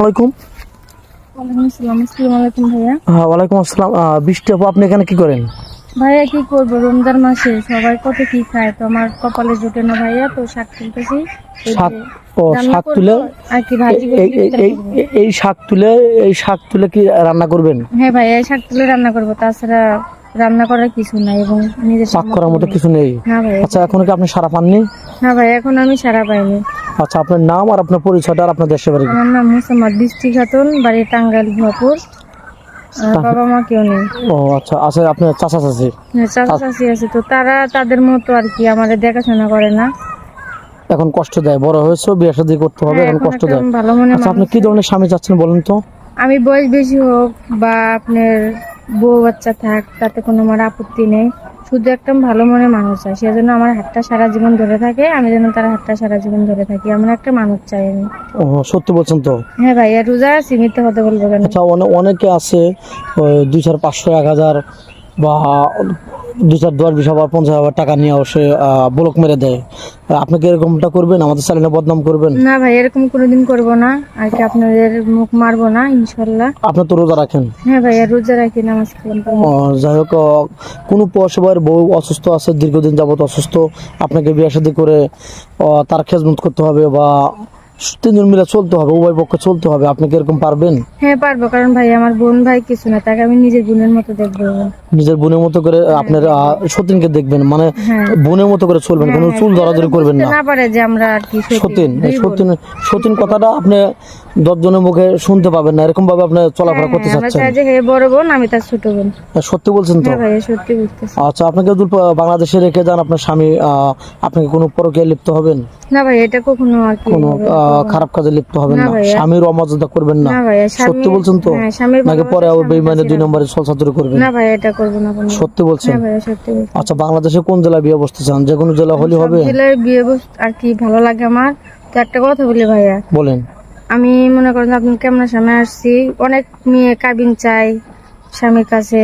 আলাইকুম। হ্যাঁ ওয়ালাইকুম আসসালাম। বৃষ্টি আপু আপনি এখানে কি করেন? ভাইয়া কি করব? রমজান মাসে সবাই কত কি খায়? তো আমার কপালে জোটে না ভাইয়া তো শাক তুলতেছি। এই শাক ও রান্না শাক তুলে? এই- শাক তুলে এই শাক তুলে কি রান্না করবেন? হ্যাঁ ভাইয়া শাক তুলে রান্না করব। তাছাড়া রান্না করার কিছু নাই এবং নিজের শাক করার মতো কিছু নেই? ভাইয়া। আচ্ছা এখন কি আপনি সারা পাননি? না ভাই এখন আমি সারা পাইনি। আচ্ছা আপনার নাম আর আপনার পরিচয়টা আর আপনার দেশের বাড়ি আমার নাম মোসাম্মদ বৃষ্টি খাতুন বাড়ি টাঙ্গাইল ভুয়াপুর বাবা মা কেউ নেই। ও আচ্ছা আচ্ছা আপনার চাচা চাচি? হ্যাঁ, চাচা চাচি আছে তো তারা তাদের মতো আর কি আমাদের দেখাশোনা করে না। এখন কষ্ট দেয় বড় হয়েছে বিয়ে শাদী করতে হবে হ্যাঁ, এখন এখন কষ্ট দেয়। ভালো মনে আচ্ছা আপনি কি ধরনের স্বামী চাচ্ছেন বলেন তো? আমি বয়স বেশি হোক বা আপনার বউ বাচ্চা থাক তাতে কোনো আমার আপত্তি নেই। শুধু একটা ভালো মনে মানুষ চাই সেজন্য আমার হাতটা সারা জীবন ধরে থাকে আমি যেন তার হাতটা সারা জীবন ধরে থাকি এমন একটা মানুষ চাই আমি। ও সত্যি বলছেন তো? হ্যাঁ ভাইয়া রোজা সীমিত হতে বলব কেন? আচ্ছা অনে- অনেকে আছে ওই দুই চার পাঁচশো এক হাজার বা দুই চার দশ বিশ হাজার পঞ্চাশ হাজার টাকা নিয়ে অবশ্যই ব্লক মেরে দেয়। আপনি কি এরকমটা করবেন? আমাদের চ্যানেলে বদনাম করবেন? না ভাই এরকম কোনোদিন করব না। আর কি আপনাদের মুখ মারবো না ইনশাল্লাহ। আপনি তো রোজা রাখেন? হ্যাঁ ভাইয়া রোজা রাখি নামাজ কালাম পড়ি। ও, যাই হোক কোনো পৌরসভার বউ অসুস্থ আছে দীর্ঘদিন যাবত অসুস্থ আপনাকে বিয়ে শাদী করে তার খেজমত করতে হবে বা তিনজন মিলে চলতে হবে উভয় পক্ষে চলতে হবে। আপনি কি এরকম পারবেন? হ্যাঁ পারব কারণ ভাই আমার বোন ভাই কিছু না তাকে আমি নিজের বোনের মতো দেখব। নিজের বোনের মতো করে আপনার সতীনকে দেখবেন মানে হ্যাঁ। বোনের মতো করে চলবেন কোনো চুল ধরাধরি করবেন না। না পারে যে আমরা আর কি সতীন সতীন সতীন কথাটা আপনি দশজনের মুখে শুনতে পাবেন না। এরকম ভাবে আপনি চলাফেরা করতে চাচ্ছেন। যে হে বড় বোন আমি তার ছোট বোন। সত্যি বলছেন তো? হ্যাঁ সত্যি আচ্ছা আপনাকে যদি বাংলাদেশে রেখে যান আপনার স্বামী আপনাকে কোনো পরকীয়া লিপ্ত হবেন? না ভাই এটা কখনো আর কি কোনো খারাপ কাজে লিপ্ত হবেন না না। স্বামীর অমর্যাদা করবেন না। সত্যি বলছেন তো? হ্যাঁ নাকি পরে আবার বেইমানে দুই নম্বরে ছলছাতুরি করবেন? না ভাই এটা করব না সত্যি বলছেন? আচ্ছা বাংলাদেশে কোন জেলা বিয়ে বসতে চান? যে কোনো জেলা হলে হবে? জেলার বিয়ে আর কি ভালো লাগে আমার? তো একটা কথা বলি ভাইয়া। বলেন। আমি মনে করেন আপনার কেমন সামনে আসছি? অনেক মেয়ে কাবিন চাই স্বামীর কাছে।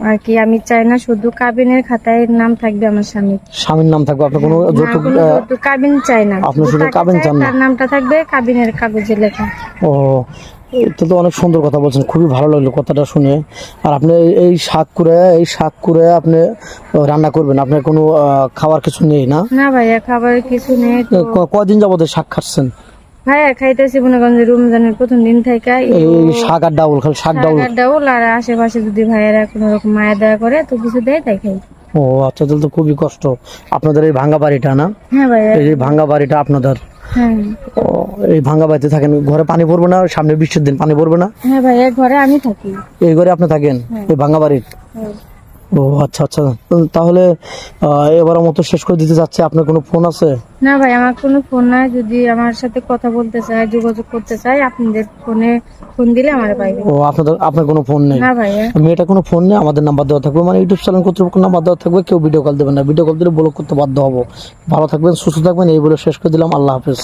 আর কি আমি চাই না শুধু কাবিনের খাতায় নাম থাকবে আমার স্বামী স্বামীর নাম থাকবে? আপনার কোনো যৌতুক কাবিন চাই না। আপনি শুধু কাবিন চান না? তার নামটা থাকবে কাবিনের কাগজে লেখা। ও এটা তো অনেক সুন্দর কথা বলছেন খুবই ভালো লাগল কথাটা শুনে। আর আপনি এই- শাক করে এই শাক করে আপনি রান্না করবেন আপনার কোনো খাওয়ার কিছু নেই না? না ভাইয়া খাবার কিছু নেই কদিন যাবত শাক খাচ্ছেন? ভাইয়া খাইতেছি মনে করেন রমজানের প্রথম দিন থেকে। এই শাক আর ডাউল খালি শাক ডাউল। ডাউল আর আশেপাশে যদি ভাইয়েরা কোনো রকম মায়া দয়া করে তো কিছু দেয় তাই খাই। ও আচ্ছা তাহলে তো খুবই কষ্ট। আপনাদের এই ভাঙ্গা বাড়িটা না? হ্যাঁ ভাইয়া। এই ভাঙ্গা বাড়িটা আপনাদের। হ্যাঁ। ও, এই ভাঙ্গা বাড়িতে থাকেন ঘরে পানি পড়বে না সামনে বৃষ্টির দিন পানি পড়বে না? হ্যাঁ ভাইয়া ঘরে আমি থাকি। এই ঘরে আপনি থাকেন? এই ভাঙ্গা বাড়ির? হ্যাঁ। ও আচ্ছা আচ্ছা। তাহলে এবারের মতো শেষ করে দিতে চাচ্ছে আপনার কোনো ফোন আছে? না ভাই আমার কোনো ফোন নাই। যদি আমার সাথে কথা বলতে চায় যোগাযোগ করতে চায় আপনাদের ফোনে ফোন দিলে আমার পাইবে ও আপনাদের আপনার কোনো ফোন নেই? না ভাইয়া মেয়েটা কোনো ফোন নেই? আমাদের নাম্বার দেওয়া থাকবে। মানে ইউটিউব চ্যানেল কর্তৃপক্ষ নাম্বার দেওয়া থাকবে। কেউ ভিডিও কল দেবেন না। ভিডিও কল দিলে ব্লক করতে বাধ্য হব। ভালো থাকবেন সুস্থ থাকবেন। এই বলে শেষ করে দিলাম। আল্লাহ হাফেজ।